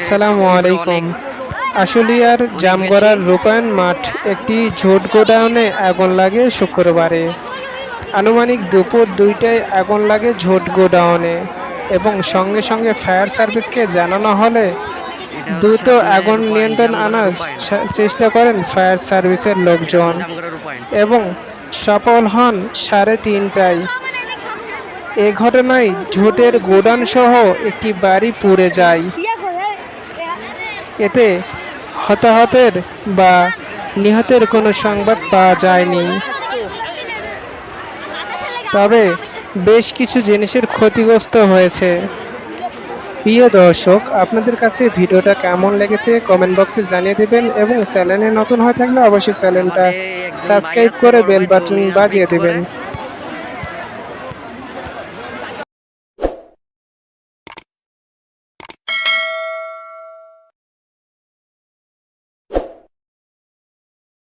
আসসালামু আলাইকুম। আশুলিয়ার জামগড়ার রূপায়ণ মাঠ একটি ঝোট গোডাউনে আগুন লাগে শুক্রবারে। আনুমানিক দুপুর দুইটায় আগুন লাগে ঝোট গোডাউনে এবং সঙ্গে সঙ্গে ফায়ার সার্ভিসকে জানানো হলে দ্রুত আগুন নিয়ন্ত্রণ আনার চেষ্টা করেন ফায়ার সার্ভিসের লোকজন। এবং সফল হন সাড়ে তিনটায়। এ ঘটনায় ঝোটের গোডাউন সহ একটি বাড়ি পুড়ে যায়। এতে হতাহতের বা নিহতের কোনো সংবাদ পাওয়া যায়নি। তবে বেশ কিছু জিনিসের ক্ষতিগ্রস্ত হয়েছে। প্রিয় দর্শক আপনাদের কাছে ভিডিওটা কেমন লেগেছে কমেন্ট বক্সে জানিয়ে দেবেন এবং চ্যানেলে নতুন হয়ে থাকলে অবশ্যই চ্যানেলটা সাবস্ক্রাইব করে বেল বাটন বাজিয়ে দেবেন।